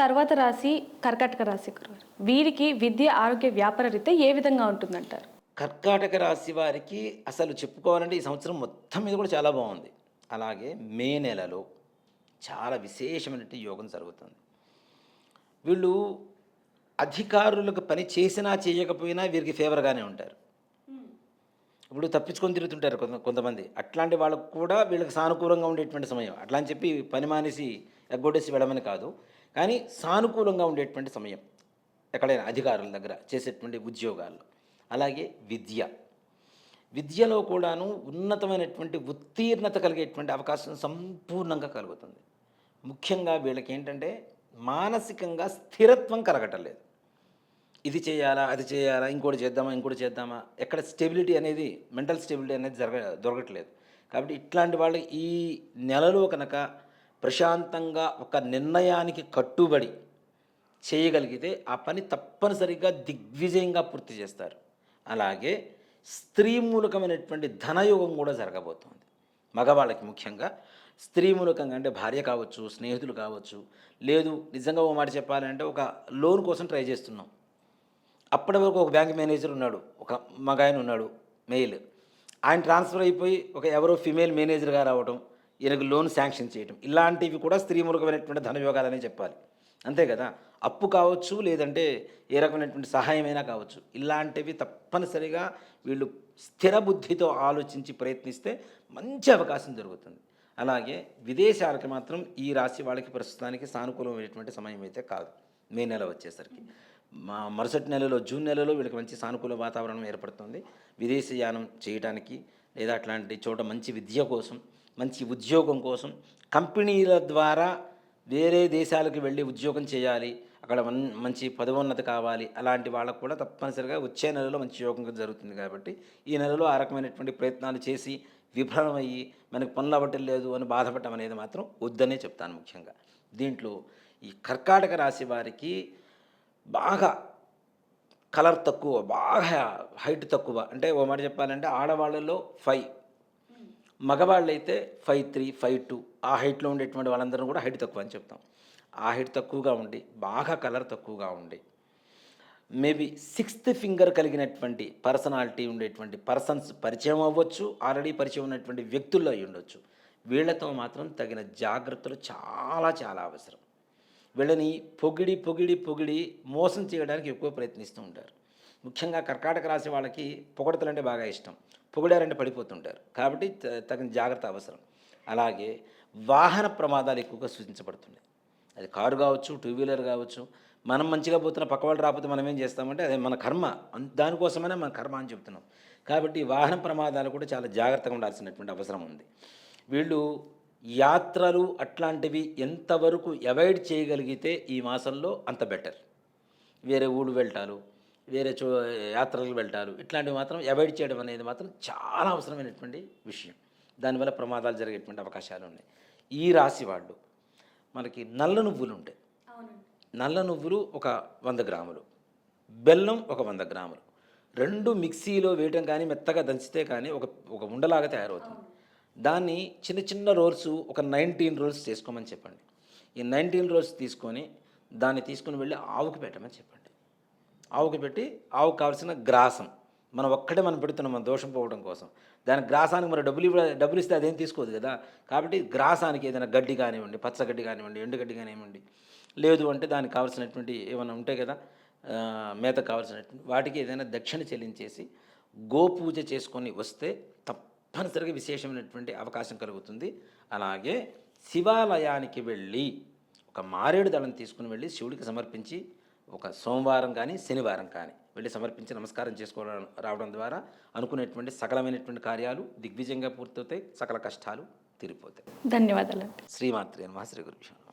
తర్వాత రాశి కర్కాటక రాశి గురుగారు వీరికి విద్య ఆరోగ్య వ్యాపార రీత్యా ఏ విధంగా ఉంటుందంటారు? కర్కాటక రాశి వారికి అసలు చెప్పుకోవాలంటే ఈ సంవత్సరం మొత్తం మీద కూడా చాలా బాగుంది. అలాగే మే నెలలో చాలా విశేషమైనటువంటి యోగం జరుగుతుంది. వీళ్ళు అధికారులకు పని చేసినా చేయకపోయినా వీరికి ఫేవర్గానే ఉంటారు. ఇప్పుడు తప్పించుకొని తిరుగుతుంటారు కొంత కొంతమంది. అట్లాంటి వాళ్ళకు కూడా వీళ్ళకి సానుకూలంగా ఉండేటువంటి సమయం. అట్లా అని చెప్పి పని మానేసి ఎగ్గొట్టేసి వెళ్ళమని కాదు. కానీ సానుకూలంగా ఉండేటువంటి సమయం. ఎక్కడైనా అధికారుల దగ్గర చేసేటువంటి ఉద్యోగాల్లో. అలాగే విద్య. విద్యలో కూడాను ఉన్నతమైనటువంటి ఉత్తీర్ణత కలిగేటువంటి అవకాశం సంపూర్ణంగా కలుగుతుంది. ముఖ్యంగా వీళ్ళకి ఏంటంటే మానసికంగా స్థిరత్వం కలగటం లేదు. ఇది చేయాలా అది చేయాలా ఇంకోటి చేద్దామా ఇంకోటి చేద్దామా? ఎక్కడ స్టెబిలిటీ అనేది మెంటల్ స్టెబిలిటీ అనేది జరగ దొరకట్లేదు. కాబట్టి ఇట్లాంటి వాళ్ళు ఈ నెలలో కనుక ప్రశాంతంగా ఒక నిర్ణయానికి కట్టుబడి చేయగలిగితే ఆ పని తప్పనిసరిగా దిగ్విజయంగా పూర్తి చేస్తారు. అలాగే స్త్రీ మూలకమైనటువంటి ధనయోగం కూడా జరగబోతోంది. మగవాళ్ళకి ముఖ్యంగా స్త్రీ మూలకంగా అంటే భార్య కావచ్చు స్నేహితులు కావచ్చు లేదు నిజంగా ఓ మాట చెప్పాలంటే ఒక లోన్ కోసం ట్రై చేస్తున్నాం. అప్పటి వరకు ఒక బ్యాంక్ మేనేజర్ ఉన్నాడు ఒక మగాయన ఉన్నాడు మెయిల్ ఆయన ట్రాన్స్ఫర్ అయిపోయి ఒక ఎవరో ఫిమేల్ మేనేజర్గా రావడం ఈయనకు లోన్ శాంక్షన్ చేయటం. ఇలాంటివి కూడా స్త్రీ మూలకమైనటువంటి ధనయోగాలనే చెప్పాలి. అంతే కదా? అప్పు కావచ్చు లేదంటే ఏ రకమైనటువంటి సహాయమైనా కావచ్చు. ఇలాంటివి తప్పనిసరిగా వీళ్ళు స్థిర బుద్ధితో ఆలోచించి ప్రయత్నిస్తే మంచి అవకాశం జరుగుతుంది అలాగే విదేశాలకి మాత్రం ఈ రాశి వాళ్ళకి ప్రస్తుతానికి సానుకూలమైనటువంటి సమయం అయితే కాదు. మే నెల వచ్చేసరికి. మా మరుసటి నెలలో జూన్ నెలలో వీళ్ళకి మంచి సానుకూల వాతావరణం ఏర్పడుతుంది. విదేశీయానం చేయడానికి లేదా అట్లాంటి చోట మంచి విద్య కోసం మంచి ఉద్యోగం కోసం కంపెనీల ద్వారా వేరే దేశాలకు వెళ్ళి ఉద్యోగం చేయాలి. అక్కడ మన్- మంచి పదవోన్నతి కావాలి. అలాంటి వాళ్ళకు కూడా తప్పనిసరిగా వచ్చే నెలలో మంచి యోగం జరుగుతుంది కాబట్టి ఈ నెలలో ఆ రకమైనటువంటి ప్రయత్నాలు చేసి విఫలమయ్యి మనకు పనులు అవ్వటం లేదు అని బాధపడటం అనేది మాత్రం వద్దనే చెప్తాను ముఖ్యంగా. దీంట్లో ఈ కర్కాటక రాశి వారికి బాగా కలర్ తక్కువ బాగా హైట్ తక్కువ. అంటే ఓ మాట చెప్పాలంటే ఆడవాళ్ళలో ఫైవ్ మగవాళ్ళైతే ఫైవ్ త్రీ ఫైవ్ టూ ఆ హైట్లో ఉండేటువంటి వాళ్ళందరూ కూడా హైట్ తక్కువ అని చెప్తాం. ఆ హైట్ తక్కువగా ఉండి బాగా కలర్ తక్కువగా ఉండి మేబీ సిక్స్త్ ఫింగర్ కలిగినటువంటి పర్సనాలిటీ ఉండేటువంటి పర్సన్స్ పరిచయం అవ్వచ్చు ఆల్రెడీ పరిచయం ఉన్నటువంటి వ్యక్తుల్లో అయి ఉండొచ్చు. వీళ్ళతో మాత్రం తగిన జాగ్రత్తలు చాలా చాలా అవసరం. వీళ్ళని పొగిడి పొగిడి పొగిడి మోసం చేయడానికి ఎక్కువ ప్రయత్నిస్తూ ఉంటారు. ముఖ్యంగా కర్కాటక రాశి వాళ్ళకి పొగడతలంటే బాగా ఇష్టం. పొగిడారంటే పడిపోతుంటారు. కాబట్టి త- తగిన జాగ్రత్త అవసరం. అలాగే వాహన ప్రమాదాలు ఎక్కువగా సూచించబడుతున్నాయి. అది కారు కావచ్చు టూ వీలర్ కావచ్చు. మనం మంచిగా పోతున్న పక్క వాళ్ళు రాకపోతే మనం ఏం చేస్తామంటే అదే మన కర్మ. దానికోసమనే మన కర్మ అని చెప్తున్నాం. కాబట్టి వాహన ప్రమాదాలు కూడా చాలా జాగ్రత్తగా ఉండాల్సినటువంటి అవసరం ఉంది. వీళ్ళు యాత్రలు అట్లాంటివి ఎంతవరకు అవాయిడ్ చేయగలిగితే ఈ మాసంలో అంత బెటర్. వేరే ఊళ్ళు వెళ్ళటాలు వేరే చో యాత్రలకు వెళ్ళటాలు ఇట్లాంటివి మాత్రం అవాయిడ్ చేయడం అనేది మాత్రం చాలా అవసరమైనటువంటి విషయం. దానివల్ల ప్రమాదాలు జరిగేటువంటి అవకాశాలు ఉన్నాయి. ఈ రాశి వాళ్ళు మనకి నల్ల నువ్వులు ఉంటాయి. నల్ల నువ్వులు ఒక వంద గ్రాములు బెల్లం ఒక వంద గ్రాములు. రెండు మిక్సీలో వేయటం కానీ మెత్తగా దంచితే కానీ ఒక ఒక ఉండలాగా తయారవుతుంది. దాన్ని చిన్న చిన్న రోల్స్ ఒక నైన్టీన్ రోల్స్ చేసుకోమని చెప్పండి. ఈ నైన్టీన్ రోల్స్ తీసుకొని దాన్ని తీసుకొని వెళ్ళి ఆవుకి పెట్టమని చెప్పండి. ఆవుకి పెట్టి ఆవుకు కావాల్సిన గ్రాసం. మనం ఒక్కటే మనం పెడుతున్నాం మన దోషం పోవడం కోసం. దాని గ్రాసానికి మరి డబ్బులు డబ్బులు ఇస్తే అదేం తీసుకోదు కదా. కాబట్టి గ్రాసానికి ఏదైనా గడ్డి కానివ్వండి పచ్చగడ్డి కానివ్వండి ఎండుగడ్డి కానివ్వండి లేదు అంటే దానికి కావాల్సినటువంటి ఏమైనా ఉంటాయి కదా మేత కావాల్సినటువంటి వాటికి ఏదైనా దక్షిణ చెల్లించేసి గోపూజ చేసుకొని వస్తే తప్పనిసరిగా విశేషమైనటువంటి అవకాశం కలుగుతుంది. అలాగే శివాలయానికి వెళ్ళి ఒక మారేడు దళం తీసుకుని వెళ్ళి శివుడికి సమర్పించి ఒక సోమవారం కానీ శనివారం కానీ వెళ్ళి సమర్పించి నమస్కారం చేసుకోవడం రావడం ద్వారా అనుకునేటువంటి సకలమైనటువంటి కార్యాలు దిగ్విజయంగా పూర్తవుతాయి సకల కష్టాలు తీరిపోతాయి. ధన్యవాదాలు శ్రీమాత్రి నమ శ్రీ గురు